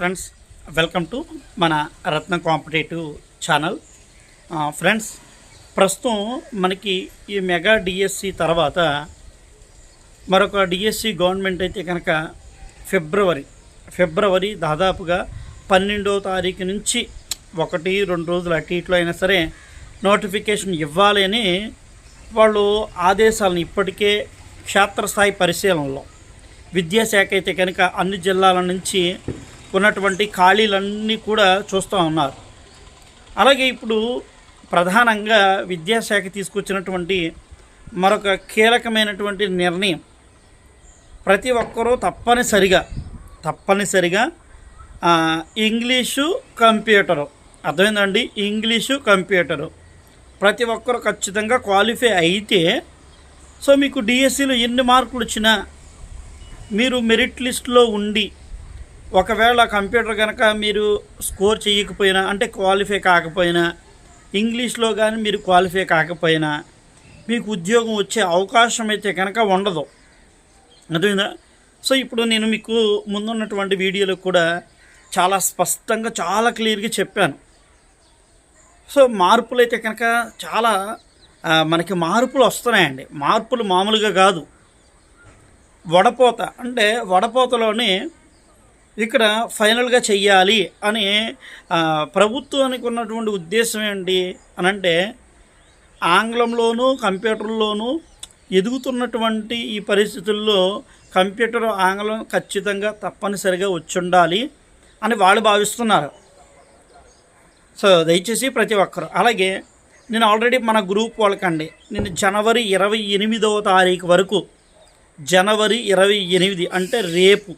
Friends welcome to మన రత్న competitive channel. Friends ప్రస్తుతం మనకి ఈ మెగా డిఎస్సి తర్వాత మరొక డిఎస్సి గవర్నమెంట్ అయితే కనుక ఫిబ్రవరి ఫిబ్రవరి దాదాపుగా పన్నెండో తారీఖు నుంచి ఒకటి రెండు రోజులు అటు ఇట్లో అయినా సరే నోటిఫికేషన్ ఇవ్వాలి అని వాళ్ళు ఆదేశాలను ఇప్పటికే క్షేత్రస్థాయి పరిశీలనలో. విద్యాశాఖ అయితే కనుక అన్ని జిల్లాల నుంచి ఉన్నటువంటి ఖాళీలన్నీ కూడా చూస్తూ ఉన్నారు. అలాగే ఇప్పుడు ప్రధానంగా విద్యాశాఖ తీసుకొచ్చినటువంటి మరొక కీలకమైనటువంటి నిర్ణయం. ప్రతి ఒక్కరూ తప్పనిసరిగా తప్పనిసరిగా ఇంగ్లీషు కంప్యూటరు. అర్థమైందండి? English computer. ప్రతి ఒక్కరు ఖచ్చితంగా క్వాలిఫై అయితే సో మీకు డిఎస్సిలో ఎన్ని మార్కులు వచ్చినా మీరు మెరిట్ లిస్ట్లో ఉండి ఒకవేళ కంప్యూటర్ కనుక మీరు స్కోర్ చేయకపోయినా అంటే క్వాలిఫై కాకపోయినా ఇంగ్లీష్లో కానీ మీరు క్వాలిఫై కాకపోయినా మీకు ఉద్యోగం వచ్చే అవకాశం అయితే కనుక ఉండదు. అర్థమైందా? సో ఇప్పుడు నేను మీకు ముందున్నటువంటి వీడియోలో కూడా చాలా స్పష్టంగా చాలా క్లియర్గా చెప్పాను. సో మార్పులు అయితే కనుక చాలా మనకి మార్పులు వస్తున్నాయండి. మార్పులు మామూలుగా కాదు. వడపోత అంటే వడపోతలోనే ఇక్కడ ఫైనల్గా చెయ్యాలి అని ప్రభుత్వానికి ఉన్నటువంటి ఉద్దేశం ఏంటి అనంటే ఆంగ్లంలోనూ కంప్యూటర్లోనూ ఎదుగుతున్నటువంటి ఈ పరిస్థితుల్లో కంప్యూటర్ ఆంగ్లం ఖచ్చితంగా తప్పనిసరిగా వచ్చి ఉండాలి అని వాళ్ళు భావిస్తున్నారు. సో దయచేసి ప్రతి ఒక్కరు. అలాగే నేను ఆల్రెడీ మన గ్రూప్ వాళ్ళకండి. నేను జనవరి ఇరవై ఎనిమిదవ తారీఖు వరకు జనవరి ఇరవై ఎనిమిది అంటే రేపు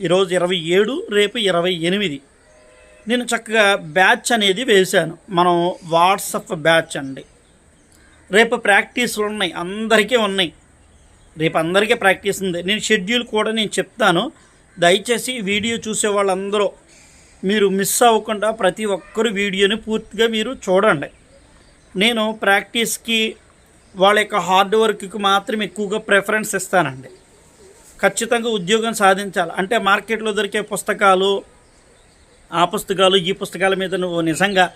ఈరోజు ఇరవై ఏడు రేపు ఇరవై ఎనిమిది. నేను చక్కగా బ్యాచ్ అనేది వేశాను. మనం వాట్సప్ బ్యాచ్ అండి. రేపు ప్రాక్టీసులు ఉన్నాయి అందరికీ ఉన్నాయి. రేపు అందరికీ ప్రాక్టీస్ ఉంది. నేను షెడ్యూల్ కూడా నేను చెప్తాను. దయచేసి వీడియో చూసే వాళ్ళందరూ మీరు మిస్ అవ్వకుండా ప్రతి ఒక్కరు వీడియోని పూర్తిగా మీరు చూడండి. నేను ప్రాక్టీస్కి వాళ్ళ యొక్క హార్డ్ వర్క్కి మాత్రం ఎక్కువగా ప్రిఫరెన్స్ ఇస్తానండి. ఖచ్చితంగా ఉద్యోగం సాధించాలి. అంటే మార్కెట్లో దొరికే పుస్తకాలు ఆ పుస్తకాలు ఈ పుస్తకాల మీద నువ్వు నిజంగా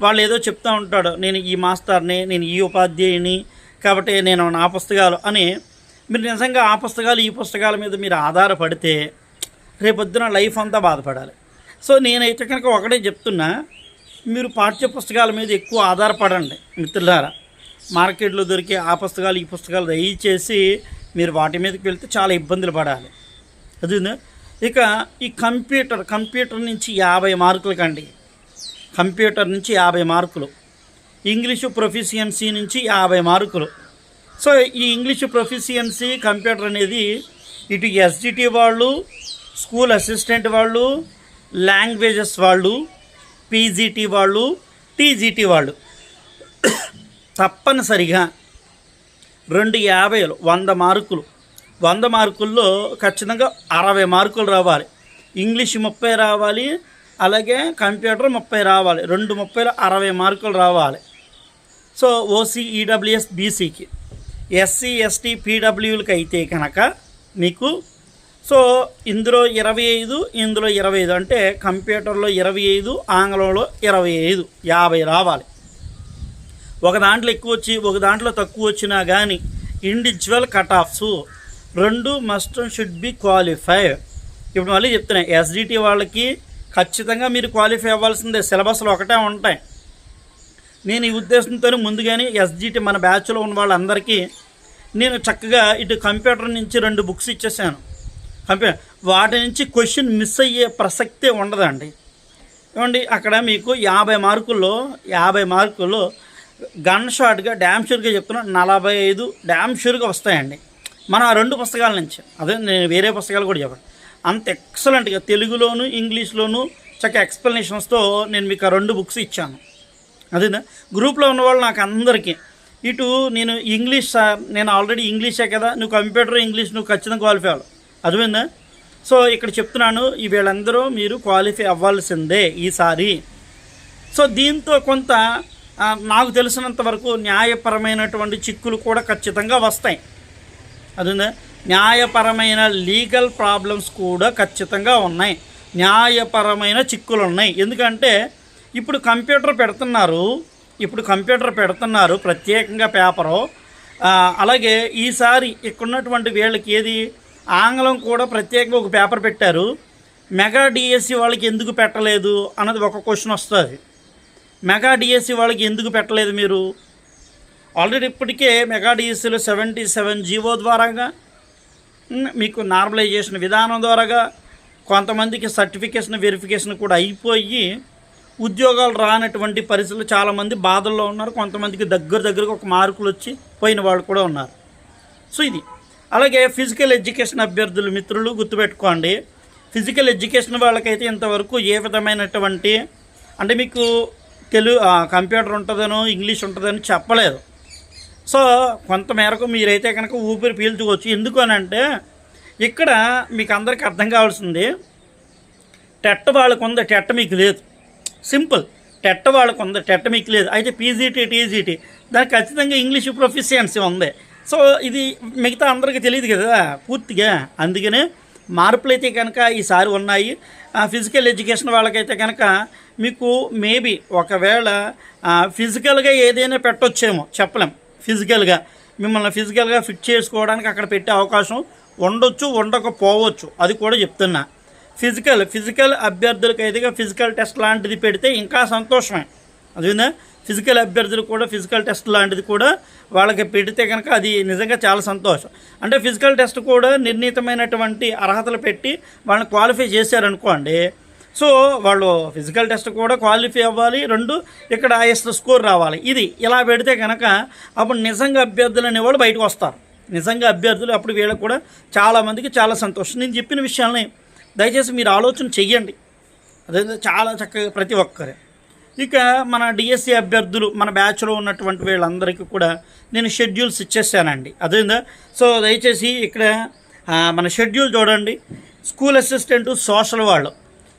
వాళ్ళు ఏదో చెప్తూ ఉంటాడు. నేను ఈ మాస్టర్ని నేను ఈ ఉపాధ్యాయుని కాబట్టి నేను నా పుస్తకాలు అని మీరు నిజంగా ఆ పుస్తకాలు ఈ పుస్తకాల మీద మీరు ఆధారపడితే రేపొద్దున లైఫ్ అంతా బాధపడాలి. సో నేనైతే కనుక ఒకటే చెప్తున్నా మీరు పాఠ్య పుస్తకాల మీద ఎక్కువ ఆధారపడండి మిత్రులారా. మార్కెట్లో దొరికే ఆ పుస్తకాలు ఈ పుస్తకాలు దయచేసి మీరు వాటి మీదకి వెళ్తే చాలా ఇబ్బందులు పడాలి. అది ఇక ఈ కంప్యూటర్ కంప్యూటర్ నుంచి యాభై మార్కులు కండి. కంప్యూటర్ నుంచి యాభై మార్కులు. ఇంగ్లీషు ప్రొఫిషియన్సీ నుంచి యాభై మార్కులు. సో ఈ ఇంగ్లీషు ప్రొఫిషియన్సీ కంప్యూటర్ అనేది ఇటు ఎస్జిటి వాళ్ళు స్కూల్ అసిస్టెంట్ వాళ్ళు లాంగ్వేజెస్ వాళ్ళు పీజీటీ వాళ్ళు టీజీటీ వాళ్ళు. తప్పనిసరిగా రెండు యాభైలు వంద మార్కులు. వంద మార్కుల్లో ఖచ్చితంగా అరవై మార్కులు రావాలి. ఇంగ్లీష్ ముప్పై రావాలి అలాగే కంప్యూటర్ ముప్పై రావాలి. రెండు ముప్పైలో అరవై మార్కులు రావాలి. సో ఓసీ ఈడబ్ల్యూఎస్ బీసీకి. ఎస్సీ ఎస్టీ పీడబ్ల్యూలకి అయితే కనుక మీకు సో ఇందులో ఇరవై ఐదు ఇందులో ఇరవై ఐదు అంటే కంప్యూటర్లో ఇరవై ఐదు ఆంగ్లంలో ఇరవై ఐదు యాభై రావాలి. ఒక దాంట్లో ఎక్కువ వచ్చి ఒక దాంట్లో తక్కువ వచ్చినా కానీ ఇండివిజువల్ కట్ ఆఫ్స్ రెండు మస్ట్ షుడ్ బి క్వాలిఫై ఇప్పుడు మళ్ళీ చెప్తున్నా ఎస్డిటి వాళ్ళకి ఖచ్చితంగా మీరు క్వాలిఫై అవ్వాల్సిందే. సిలబస్లు ఒకటే ఉంటాయి. నేను ఈ ఉద్దేశంతో ముందుగానే ఎస్జిటి మన బ్యాచ్లో ఉన్న వాళ్ళందరికీ నేను చక్కగా ఇటు కంప్యూటర్ నుంచి రెండు బుక్స్ ఇచ్చేసాను. కంప్యూటర్ వాటి నుంచి క్వశ్చన్ మిస్ అయ్యే ప్రసక్తే ఉండదండి. ఏమండి అక్కడ మీకు యాభై మార్కుల్లో యాభై మార్కుల్లో గన్ షాట్గా డ్యామ్ షూర్గా చెప్తున్నా నలభై ఐదు డ్యామ్ షూర్గా వస్తాయండి. మన ఆ రెండు పుస్తకాల నుంచి అదే నేను వేరే పుస్తకాలు కూడా చెప్పండి అంత ఎక్సలెంట్గా తెలుగులోను ఇంగ్లీష్లోను చక్కగా ఎక్స్ప్లెనేషన్స్తో నేను మీకు ఆ రెండు బుక్స్ ఇచ్చాను. అదేనా గ్రూప్లో ఉన్న వాళ్ళు నాకు అందరికీ ఇటు నేను ఇంగ్లీష్ సార్ నేను ఆల్రెడీ ఇంగ్లీషే కదా నువ్వు కంప్యూటర్ ఇంగ్లీష్ నువ్వు ఖచ్చితంగా క్వాలిఫై అవ్వాలి. అర్థమైందా? సో ఇక్కడ చెప్తున్నాను ఈ వీళ్ళందరూ మీరు క్వాలిఫై అవ్వాల్సిందే ఈసారి. సో దీంతో కొంత నాకు తెలిసినంత వరకు న్యాయపరమైనటువంటి చిక్కులు కూడా ఖచ్చితంగా వస్తాయి. అదిందా? న్యాయపరమైన లీగల్ ప్రాబ్లమ్స్ కూడా ఖచ్చితంగా ఉన్నాయి. న్యాయపరమైన చిక్కులు ఉన్నాయి. ఎందుకంటే ఇప్పుడు కంప్యూటర్ పెడుతున్నారు. ఇప్పుడు కంప్యూటర్ పెడుతున్నారు. ప్రత్యేకంగా పేపరు. అలాగే ఈసారి ఇక్కడ ఉన్నటువంటి వీళ్ళకి ఏది? ఆంగ్లం కూడా ప్రత్యేకంగా ఒక పేపర్ పెట్టారు. మెగా డిఎస్సి వాళ్ళకి ఎందుకు పెట్టలేదు? అన్నది ఒక క్వశ్చన్ వస్తుంది. మెగా డిఎస్సి వాళ్ళకి ఎందుకు పెట్టలేదు మీరు? ఆల్రెడీ ఇప్పటికే మెగా డిఎస్సిలో సెవెంటీ సెవెన్ జీవో ద్వారాగా మీకు నార్మలైజేషన్ విధానం ద్వారాగా కొంతమందికి సర్టిఫికేషన్ వెరిఫికేషన్ కూడా అయిపోయి ఉద్యోగాలు రానటువంటి పరిస్థితులు చాలామంది బాధల్లో ఉన్నారు. కొంతమందికి దగ్గర దగ్గరకు ఒక మార్కులు వచ్చి పోయిన వాళ్ళు కూడా ఉన్నారు. సో ఇది. అలాగే ఫిజికల్ ఎడ్యుకేషన్ అభ్యర్థులు మిత్రులు గుర్తుపెట్టుకోండి. ఫిజికల్ ఎడ్యుకేషన్ వాళ్ళకైతే ఇంతవరకు ఏ విధమైనటువంటి అంటే మీకు తెలుగు కంప్యూటర్ ఉంటుందనో ఇంగ్లీష్ ఉంటుందని చెప్పలేదు సో కొంతమేరకు మీరైతే కనుక ఊపిరి పీల్చుకోవచ్చు. ఎందుకు అని అంటే ఇక్కడ మీకు అందరికీ అర్థం కావాల్సింది టెట్ వాళ్ళకు ఉంది టెట్ మీకు లేదు. సింపుల్. టెట్ వాళ్ళకు ఉంది టెట్ మీకు లేదు. అయితే పీజీటీ టీజీటీ దానికి ఖచ్చితంగా ఇంగ్లీష్ ప్రొఫిషియన్సీ ఉంది. సో ఇది మిగతా అందరికీ తెలియదు కదా పూర్తిగా. అందుకనే మార్పులు అయితే కనుక ఈసారి ఉన్నాయి. ఫిజికల్ ఎడ్యుకేషన్ వాళ్ళకైతే కనుక మీకు మేబీ ఒకవేళ ఫిజికల్గా ఏదైనా పెట్టొచ్చేమో చెప్పలేం. ఫిజికల్గా మిమ్మల్ని ఫిజికల్గా ఫిట్ చేసుకోవడానికి అక్కడ పెట్టే అవకాశం ఉండొచ్చు ఉండకపోవచ్చు. అది కూడా చెప్తున్నా. ఫిజికల్ ఫిజికల్ అభ్యర్థులకు అయితే ఫిజికల్ టెస్ట్ లాంటిది పెడితే ఇంకా సంతోషమే. అదేనా ఫిజికల్ అభ్యర్థులు కూడా ఫిజికల్ టెస్ట్ లాంటిది కూడా వాళ్ళకి పెడితే కనుక అది నిజంగా చాలా సంతోషం. అంటే ఫిజికల్ టెస్ట్ కూడా నిర్ణీతమైనటువంటి అర్హతలు పెట్టి వాళ్ళని క్వాలిఫై చేశారనుకోండి సో వాళ్ళు ఫిజికల్ టెస్ట్ కూడా క్వాలిఫై అవ్వాలి. రెండు ఇక్కడ హైయెస్ట్ స్కోర్ రావాలి. ఇది ఇలా పెడితే కనుక అప్పుడు నిజంగా అభ్యర్థులు అనేవాళ్ళు బయటకు వస్తారు. నిజంగా అభ్యర్థులు అప్పుడు వీళ్ళకి కూడా చాలామందికి చాలా సంతోషం. నేను చెప్పిన విషయాల్ని దయచేసి మీరు ఆలోచన చెయ్యండి. అదే చాలా చక్కగా ప్రతి ఒక్కరే. ఇక మన డిఎస్సి అభ్యర్థులు మన బ్యాచ్లో ఉన్నటువంటి వీళ్ళందరికీ కూడా నేను షెడ్యూల్స్ ఇచ్చేసానండి. అదేందా? సో దయచేసి ఇక్కడ మన షెడ్యూల్ చూడండి. స్కూల్ అసిస్టెంట్ సోషల్ వాళ్ళు.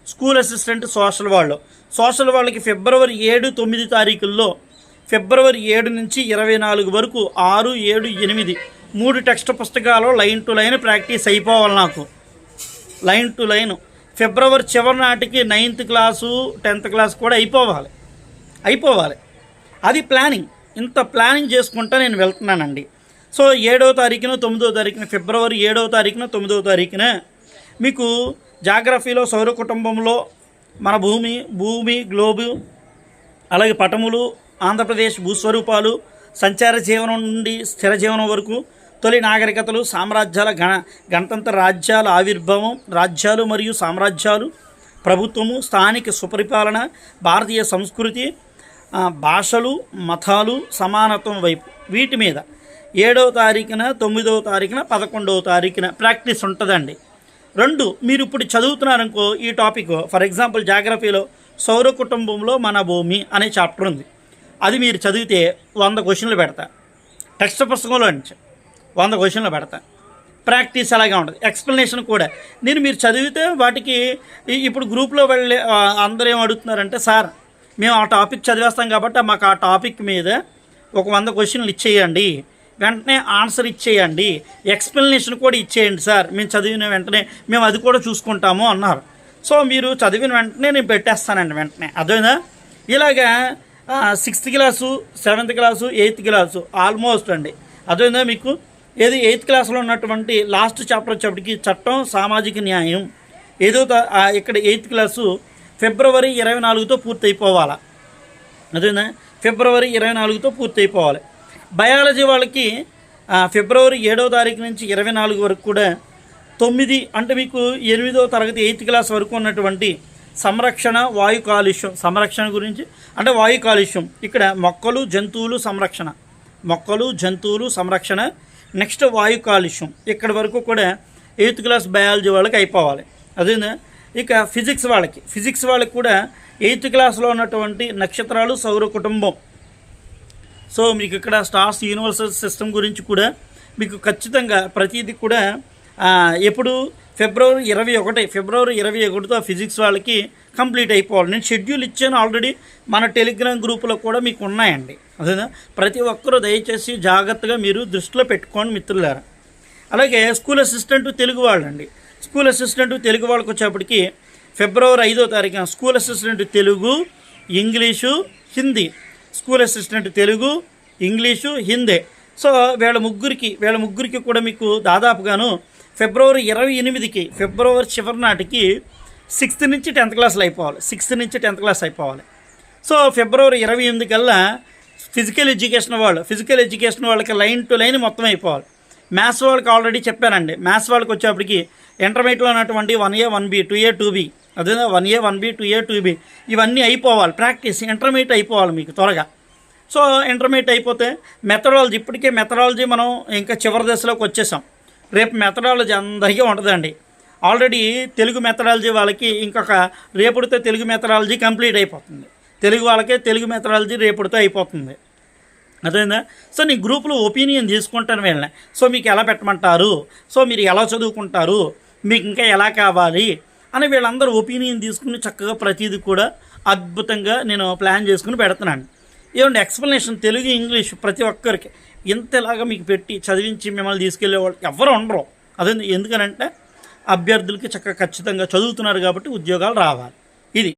స్కూల్ అసిస్టెంట్ సోషల్ వాళ్ళు. సోషల్ వాళ్ళకి ఫిబ్రవరి ఏడు తొమ్మిది తారీఖుల్లో ఫిబ్రవరి ఏడు నుంచి ఇరవై నాలుగు వరకు ఆరు ఏడు ఎనిమిది మూడు టెక్స్ట్ పుస్తకాలు లైన్ టు లైన్ ప్రాక్టీస్ అయిపోవాలి నాకు. లైన్ టు లైన్ ఫిబ్రవరి చివరి నాటికి నైన్త్ క్లాసు టెన్త్ క్లాస్ కూడా అయిపోవాలి. అయిపోవాలి. అది ప్లానింగ్. ఇంత ప్లానింగ్ చేసుకుంటా నేను వెళ్తున్నానండి. సో ఏడవ తారీఖున తొమ్మిదో తారీఖున ఫిబ్రవరి ఏడవ తారీఖున తొమ్మిదో తారీఖున మీకు జాగ్రఫీలో సౌర కుటుంబంలో మన భూమి భూమి గ్లోబు అలాగే పటములు ఆంధ్రప్రదేశ్ భూస్వరూపాలు సంచార జీవనం నుండి స్థిర జీవనం వరకు తొలి నాగరికతలు సామ్రాజ్యాల గణ గణతంత్ర రాజ్యాల ఆవిర్భావం రాజ్యాలు మరియు సామ్రాజ్యాలు ప్రభుత్వము స్థానిక సుపరిపాలన భారతీయ సంస్కృతి భాషలు మతాలు సమానత్వం వైపు. వీటి మీద ఏడవ తారీఖున తొమ్మిదవ తారీఖున పదకొండవ తారీఖున ప్రాక్టీస్ ఉంటుందండి. రెండు మీరు ఇప్పుడు చదువుతున్నారనుకో ఈ టాపిక్. ఫర్ ఎగ్జాంపుల్ జాగ్రఫీలో సౌర కుటుంబంలో మన భూమి అనే చాప్టర్ ఉంది. అది మీరు చదివితే వంద క్వశ్చన్లు పెడతా. టెక్స్ట్ పుస్తకంలో నుంచి. వంద క్వశ్చన్లు పెడతా. ప్రాక్టీస్ అలాగే ఉంటుంది. ఎక్స్ప్లెనేషన్ కూడా. నేను మీరు చదివితే వాటికి ఇప్పుడు గ్రూప్లో వెళ్ళే అందరూ ఏం అడుగుతున్నారంటే సార్ మేము ఆ టాపిక్ చదివేస్తాం కాబట్టి మాకు ఆ టాపిక్ మీద ఒక వంద క్వశ్చన్లు ఇచ్చేయండి. వెంటనే ఆన్సర్ ఇచ్చేయండి. ఎక్స్ప్లెనేషన్ కూడా ఇచ్చేయండి సార్. మేము చదివిన వెంటనే మేము అది కూడా చూసుకుంటాము అన్నారు. సో మీరు చదివిన వెంటనే నేను పెట్టేస్తానండి వెంటనే. అదేనా ఇలాగా sixth class seventh class eighth class almost అండి. అదేనా మీకు? ఏది ఎయిత్ క్లాస్లో ఉన్నటువంటి లాస్ట్ చాప్టర్ వచ్చేప్పటికి చట్టం సామాజిక న్యాయం. ఏదో త- ఇక్కడ ఎయిత్ క్లాసు ఫిబ్రవరి ఇరవై నాలుగుతో పూర్తయిపోవాలా? అదేనా ఫిబ్రవరి ఇరవై నాలుగుతో పూర్తి అయిపోవాలి బయాలజీ వాళ్ళకి ఫిబ్రవరి ఏడవ తారీఖు నుంచి ఇరవై నాలుగు వరకు కూడా తొమ్మిది అంటే మీకు ఎనిమిదో తరగతి ఎయిత్ క్లాస్ వరకు ఉన్నటువంటి సంరక్షణ వాయు కాలుష్యం. సంరక్షణ గురించి అంటే వాయు కాలుష్యం. ఇక్కడ మొక్కలు జంతువులు సంరక్షణ. మొక్కలు జంతువులు సంరక్షణ నెక్స్ట్ వాయు కాలుష్యం. ఇక్కడ వరకు కూడా ఎయిత్ క్లాస్ బయాలజీ వాళ్ళకి అయిపోవాలి. అదేనా ఇక ఫిజిక్స్ వాళ్ళకి. ఫిజిక్స్ వాళ్ళకి కూడా ఎయిత్ క్లాస్లో ఉన్నటువంటి నక్షత్రాలు సౌర కుటుంబం. సో మీకు ఇక్కడ స్టార్స్ యూనివర్సల్ సిస్టమ్ గురించి కూడా మీకు ఖచ్చితంగా ప్రతిదీ కూడా ఎప్పుడు? ఫిబ్రవరి ఇరవై ఒకటి. ఫిబ్రవరి ఇరవై ఒకటితో ఫిజిక్స్ వాళ్ళకి కంప్లీట్ అయిపోవాలి. నేను షెడ్యూల్ ఇచ్చాను ఆల్రెడీ. మన టెలిగ్రామ్ గ్రూపులో కూడా మీకు ఉన్నాయండి. అదేనా? ప్రతి ఒక్కరూ దయచేసి జాగ్రత్తగా మీరు దృష్టిలో పెట్టుకోండి మిత్రులారా. అలాగే స్కూల్ అసిస్టెంట్ తెలుగు వాళ్ళండి. స్కూల్ అసిస్టెంట్ తెలుగు వాళ్ళకి వచ్చేప్పటికి ఫిబ్రవరి ఐదో తారీఖున school assistant Telugu English Hindi. School assistant Telugu English Hindi. So వీళ్ళ ముగ్గురికి వీళ్ళ ముగ్గురికి కూడా మీకు దాదాపుగాను ఫిబ్రవరి ఇరవై ఎనిమిదికి ఫిబ్రవరి చివరి నాటికి సిక్స్త్ నుంచి టెన్త్ క్లాస్లో అయిపోవాలి. సిక్స్త్ నుంచి టెన్త్ క్లాస్ అయిపోవాలి. సో ఫిబ్రవరి ఇరవై ఎనిమిది కల్లా ఫిజికల్ ఎడ్యుకేషన్ వాళ్ళు ఫిజికల్ ఎడ్యుకేషన్ వాళ్ళకి లైన్ టు లైన్ మొత్తం అయిపోవాలి. మ్యాథ్స్ వాళ్ళకి ఆల్రెడీ చెప్పానండి. మ్యాథ్స్ వాళ్ళకి వచ్చేప్పటికి ఇంటర్మీడియట్లో ఉన్నటువంటి one A one B two A two B అదే one A one B two A two B ఇవన్నీ అయిపోవాలి. ప్రాక్టీస్ ఇంటర్మీడియట్ అయిపోవాలి మీకు త్వరగా. సో ఇంటర్మీడియట్ అయిపోతే మెథడాలజీ ఇప్పటికే మెథడాలజీ మనం ఇంకా చివరి దశలోకి వచ్చేసాం. రేపు మెథడాలజీ అందరికీ ఉంటుందండి. ఆల్రెడీ తెలుగు మెథడాలజీ వాళ్ళకి ఇంకొక రేపుడితే తెలుగు మెథడాలజీ కంప్లీట్ అయిపోతుంది. తెలుగు వాళ్ళకే తెలుగు మెథడాలజీ రేపుడితే అయిపోతుంది. అదేందా సో నీ గ్రూప్లో ఒపీనియన్ తీసుకుంటాను వీళ్ళని. సో మీకు ఎలా పెట్టమంటారు? సో మీరు ఎలా చదువుకుంటారు? మీకు ఇంకా ఎలా కావాలి? అని వీళ్ళందరూ ఒపీనియన్ తీసుకుని చక్కగా ప్రతిదీ కూడా అద్భుతంగా నేను ప్లాన్ చేసుకుని పెడుతున్నాను. ఏమండి ఎక్స్ప్లెనేషన్ తెలుగు ఇంగ్లీష్ ప్రతి ఒక్కరికి. ఇంతలాగా మీకు పెట్టి చదివించి మిమ్మల్ని తీసుకెళ్ళే వాళ్ళు ఎవరు ఉండరు. అదే ఎందుకనంటే అభ్యర్థులకి చక్కగా ఖచ్చితంగా చదువుతున్నారు కాబట్టి ఉద్యోగాలు రావాలి.